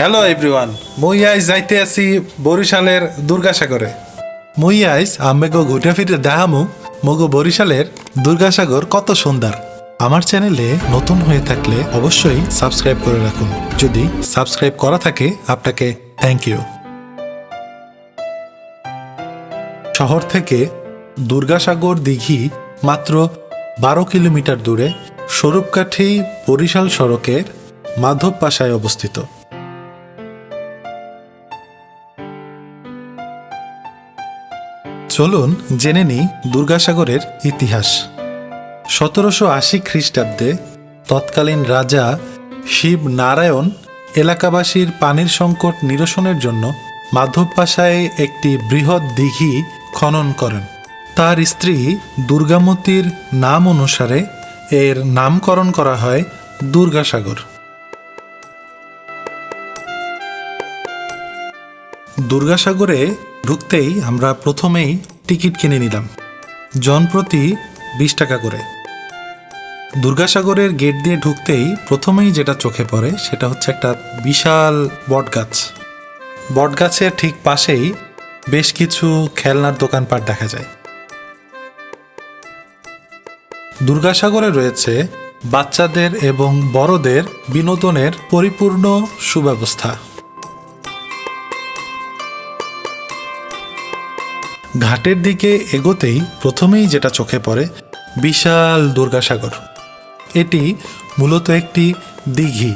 Hello everyone মুই আইজ যাইতে আছি বরিশালের দুর্গাসাগরে। মুই আইজ আম্মেগো ঘুরে ফিরে দেখামু, মগো বরিশালের দুর্গাসাগর কত সুন্দর। আমার চ্যানেলে নতুন হয়ে থাকলে অবশ্যই সাবস্ক্রাইব করে রাখুন। যদি সাবস্ক্রাইব করা থাকে, আপনাকে থ্যাংক ইউ শহর থেকে দুর্গাসাগর দিঘি মাত্র বারো কিলোমিটার দূরে স্বরূপকাঠি বরিশাল সড়কের মাধব পাশায় অবস্থিত। চলুন জেনে নিই দুর্গাসাগরের ইতিহাস। সতেরোশো আশি খ্রিস্টাব্দে তৎকালীন রাজা শিব নারায়ণ এলাকাবাসীর পানির সংকট নিরসনের জন্য মাধব পাশায় একটি বৃহৎ দিঘি খনন করেন। তার স্ত্রী দুর্গামতির নাম অনুসারে এর নামকরণ করা হয় দুর্গাসাগর। দুর্গাসাগরে ঢুকতেই আমরা প্রথমেই টিকিট কিনে নিলাম। জনপ্রতি বিশ টাকা করে। দুর্গাসাগরের গেট দিয়ে ঢুকতেই প্রথমেই যেটা চোখে পড়ে সেটা হচ্ছে একটা বিশাল বটগাছ। বটগাছের ঠিক পাশেই বেশ কিছু খেলনার দোকানপাট দেখা যায়। দুর্গাসাগরে রয়েছে বাচ্চাদের এবং বড়দের বিনোদনের পরিপূর্ণ সুব্যবস্থা। ঘাটের দিকে এগোতেই প্রথমেই যেটা চোখে পড়ে, বিশাল দুর্গাসাগর। এটি মূলত একটি দিঘি।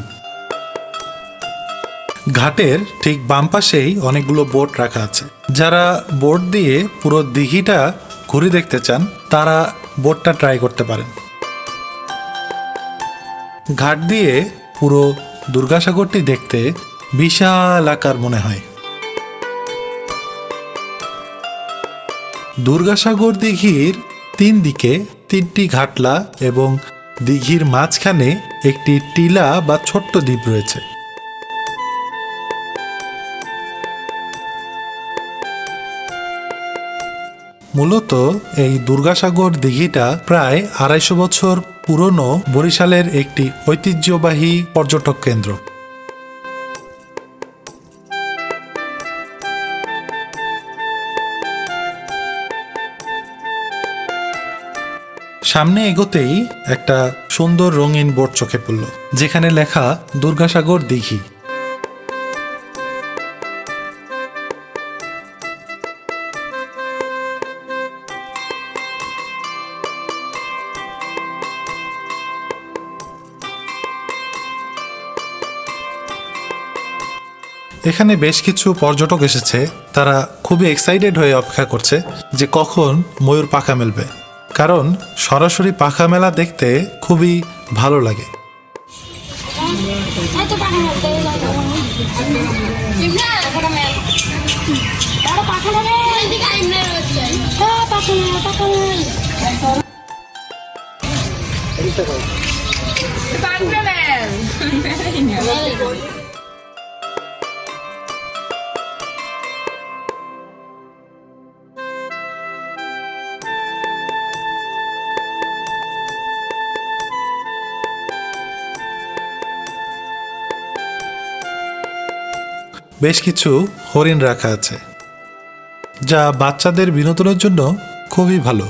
ঘাটের ঠিক বাম পাশেই অনেকগুলো বোট রাখা আছে। যারা বোট দিয়ে পুরো দিঘিটা ঘুরে দেখতে চান, তারা বোটটা ট্রাই করতে পারেন। ঘাট দিয়ে পুরো দুর্গাসাগরটি দেখতে বিশাল আকার মনে হয়। দুর্গাসাগর দিঘির তিন দিকে তিনটি ঘাটলা এবং দিঘির মাঝখানে একটি টিলা বা ছোট্ট দ্বীপ রয়েছে। মূলত এই দুর্গাসাগর দিঘিটা প্রায় আড়াইশো বছর পুরনো বরিশালের একটি ঐতিহ্যবাহী পর্যটক কেন্দ্র। সামনে এগোতেই একটা সুন্দর রঙিন বোর্ড চোখে পড়ল, যেখানে লেখা, দুর্গাসাগর দিঘি। এখানে বেশ কিছু পর্যটক এসেছে, তারা খুবই এক্সাইটেড হয়ে অপেক্ষা করছে যে কখন ময়ূর পাখা মেলবে। কারণ সরাসরি পাখা মেলা দেখতে খুবই ভালো লাগে। Ito বেশ কিছু হরিণ রাখা আছে, যা বাচ্চাদের বিনোদনের জন্য খুবই ভালো।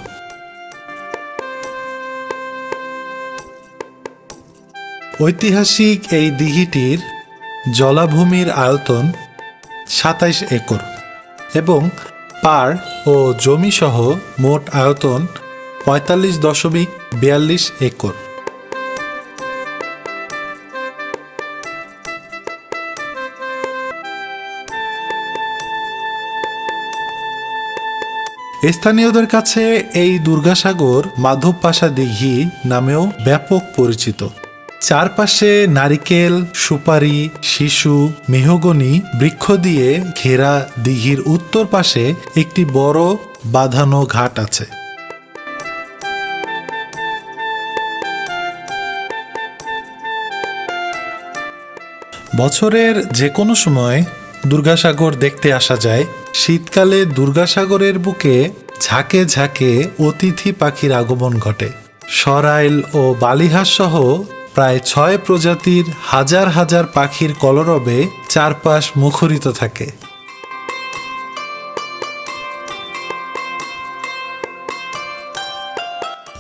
ঐতিহাসিক এই দিঘিটির জলাভূমির আয়তন সাতাইশ একর এবং পাড় ও জমিসহ মোট আয়তন পঁয়তাল্লিশ দশমিক বিয়াল্লিশ একর। স্থানীয়দের কাছে এই দুর্গাসাগর মাধব পাশা দিঘি নামেও ব্যাপক পরিচিত। চারপাশে নারিকেল, সুপারি, শিশু, মেহগনি বৃক্ষ দিয়ে ঘেরা দিঘির উত্তর পাশে একটি বড় বাঁধানো ঘাট আছে। বছরের যে কোনো সময় দুর্গাসাগর দেখতে আসা যায়। শীতকালে দুর্গাসাগরের বুকে ঝাঁকে ঝাঁকে অতিথি পাখির আগমন ঘটে। সরাইল ও বালিহাঁস সহ প্রায় ছয় প্রজাতির হাজার হাজার পাখির কলরবে চারপাশ মুখরিত থাকে।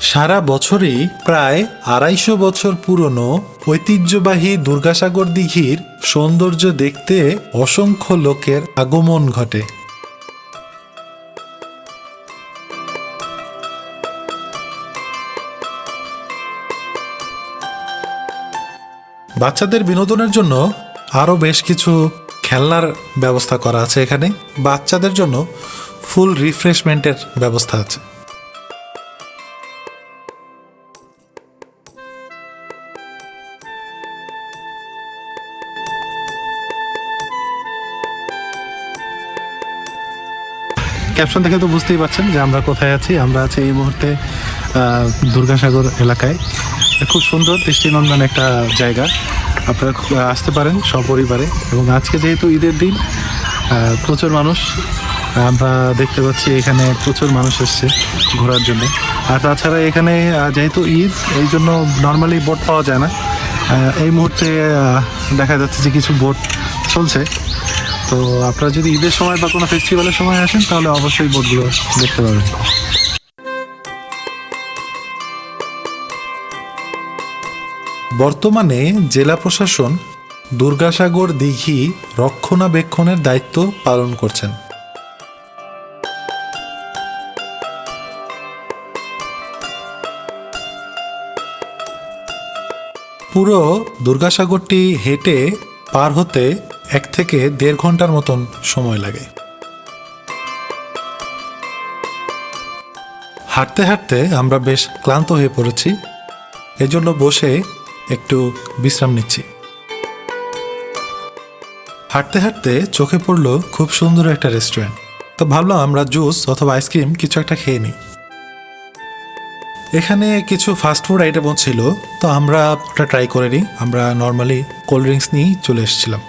সারা বছরই প্রায় আড়াইশো বছর পুরনো ঐতিহ্যবাহী দুর্গাসাগর দিঘির সৌন্দর্য দেখতে অসংখ্য লোকের আগমন ঘটে। বাচ্চাদের বিনোদনের জন্য আরও বেশ কিছু খেলনার ব্যবস্থা করা আছে এখানে। বাচ্চাদের জন্য ফুল রিফ্রেশমেন্টের ব্যবস্থা আছে। ক্যাপশন দেখে তো বুঝতেই পারছেন যে আমরা কোথায় আছি। আমরা আছি এই মুহূর্তে দুর্গাসাগর এলাকায়। খুব সুন্দর, দৃষ্টিনন্দন একটা জায়গা। আপনারা আসতে পারেন সপরিবারে। এবং আজকে যেহেতু ঈদের দিন প্রচুর মানুষ, আমরা দেখতে পাচ্ছি এখানে প্রচুর মানুষ এসছে ঘোরার জন্য। আর তাছাড়া এখানে যেহেতু ঈদ, এই জন্য নর্মালি বোট পাওয়া যায় না। এই মুহূর্তে দেখা যাচ্ছে যে কিছু বোট চলছে। তো আপনারা যদি ঈদের সময় বা কোনো ফেস্টিভ্যালের সময় আসেন, তাহলে অবশ্যই বোটগুলো দেখতে পাবেন। বর্তমানে জেলা প্রশাসন দুর্গাসাগর দিঘি রক্ষণাবেক্ষণের দায়িত্ব পালন করছেন। পুরো দুর্গাসাগরটি হেঁটে পার হতে এক থেকে দেড় ঘণ্টার মতন সময় লাগে। হাঁটতে হাঁটতে আমরা বেশ ক্লান্ত হয়ে পড়েছি, এজন্য বসে একটু বিশ্রাম নিচ্ছি। হাঁটতে হাঁটতে চোখে পড়ল খুব সুন্দর একটা রেস্টুরেন্ট। তো ভাবলাম আমরা জুস অথবা আইসক্রিম কিছু একটা খেয়ে নিই। এখানে কিছু ফাস্টফুড আইটেমও ছিল, তো আমরা ওটা ট্রাই করে নিই। আমরা নর্মালি কোল্ড ড্রিঙ্কস নিয়েই চলে এসেছিলাম।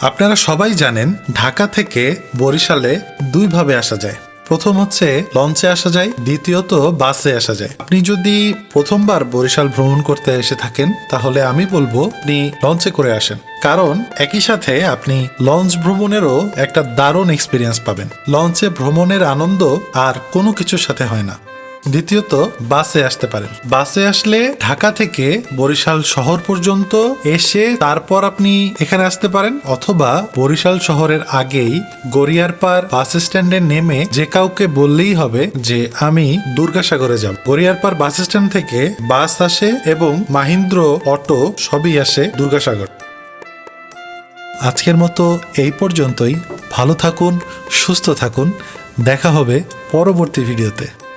আপনারা সবাই জানেন ঢাকা থেকে বরিশালে দুইভাবে আসা যায়। প্রথম হচ্ছে লঞ্চে আসা যায়, দ্বিতীয়ত বাসে আসা যায়। আপনি যদি প্রথমবার বরিশাল ভ্রমণ করতে এসে থাকেন, তাহলে আমি বলব আপনি লঞ্চে করে আসেন। কারণ একই সাথে আপনি লঞ্চ ভ্রমণেরও একটা দারুণ এক্সপিরিয়েন্স পাবেন। লঞ্চে ভ্রমণের আনন্দ আর কোনো কিছুর সাথে হয় না। দ্বিতীয়ত, বাসে আসতে পারেন। বাসে আসলে ঢাকা থেকে বরিশাল শহর পর্যন্ত এসে তারপর আপনি এখানে আসতে পারেন, অথবা বরিশাল শহরের আগেই গড়িয়ারপাড় বাস স্ট্যান্ডে নেমে যে কাউকে বললেই হবে যে, আমি দুর্গাসাগরে যাব। গড়িয়ারপাড় বাস স্ট্যান্ড থেকে বাস আসে এবং মাহিন্দ্র অটো সবই আসে দুর্গাসাগর। আজকের মতো এই পর্যন্তই। ভালো থাকুন, সুস্থ থাকুন। দেখা হবে পরবর্তী ভিডিওতে।